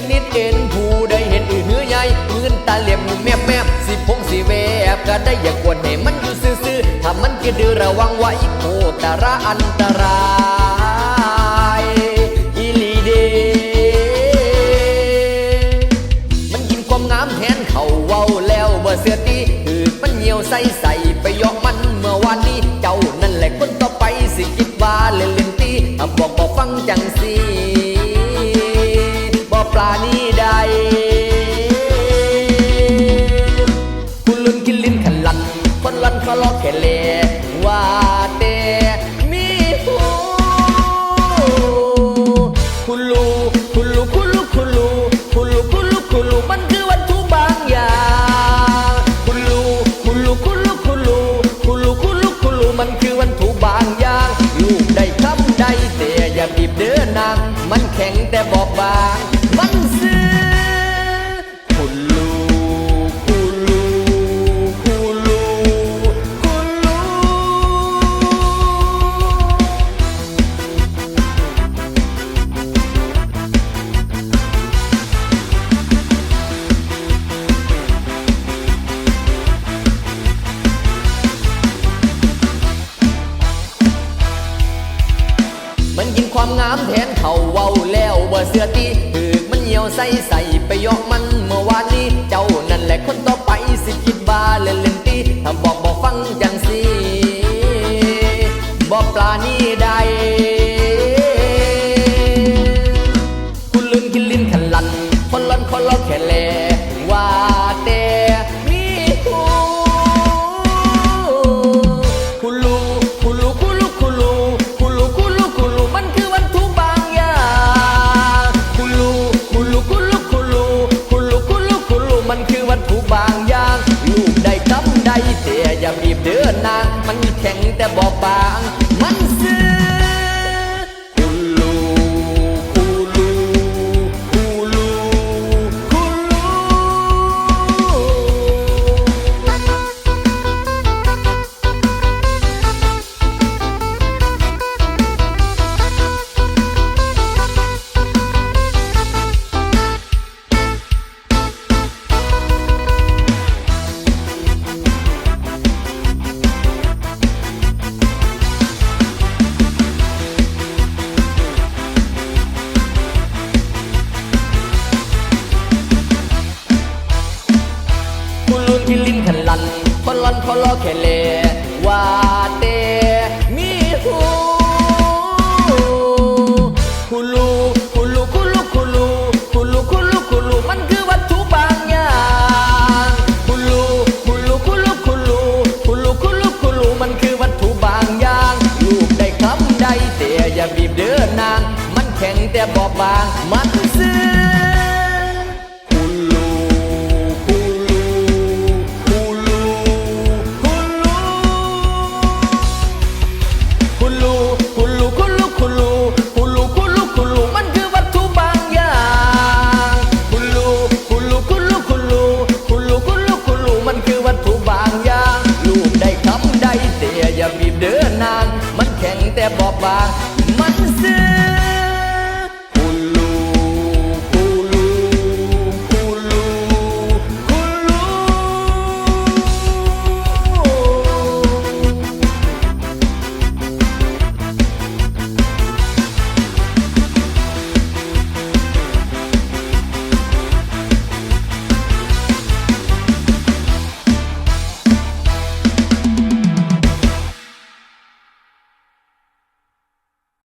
ักนิดเอ็นผู้ได้เห็นอือหือใหญ่มือนตาเหลี่ยมแมบแมบสิพงสิแวบก็ได้อย่ากวนให้มันอยู่ซื่อๆถ้ามันก็ดื้ระวังไว้โคตระอันตรายอีลีเดมันกินความงามแทนเขาเว้าแล้วเบอร์เสียตีหือมันเหนียวใส่ใส คนลันเขาล้อแค่เลว่าแต่มีหูคุณลูคุณลูคุณลูคุณลูคุณลูคุณลูคุณลูมันคือวัตถุบางอย่างคุณลูคุณลูคุณลูคุณลูคุณลูคุณลูคุณลูมันคือวัตถุบางอย่างลูกได้คำได้แต่อย่าบีบเดินนางมันแข็งแต่บอกบาง ความงามแทนเขาเว้าแล้วว่เสือตีถือมันเหี่ยวใส่ใส่ไปยอกมันเมื่อวานนี้ เจ้านั่นแหละคนต่อไปสิคิดบ้าเล่นเล่นตีถ้าบอกบอกฟังจังสิบอกปลานี่ใดคุณลืนกินลิ้นขันลันคนลันคนล้อแค่แล เขาล้อแค่เลว่าแต่มีหูคุลูคุลูคุลูคุลูคุลูคุลูคุลูมันคือวัตถุบางอย่างคุลูคุลูคุลูคุลูคุลูคุลูคุลูมันคือวัตถุบางอย่างลูกได้คำได้แต่อย่าบีบเดินนางมันแข็งแต่บอบบางมันซื้ แต่บอบบาง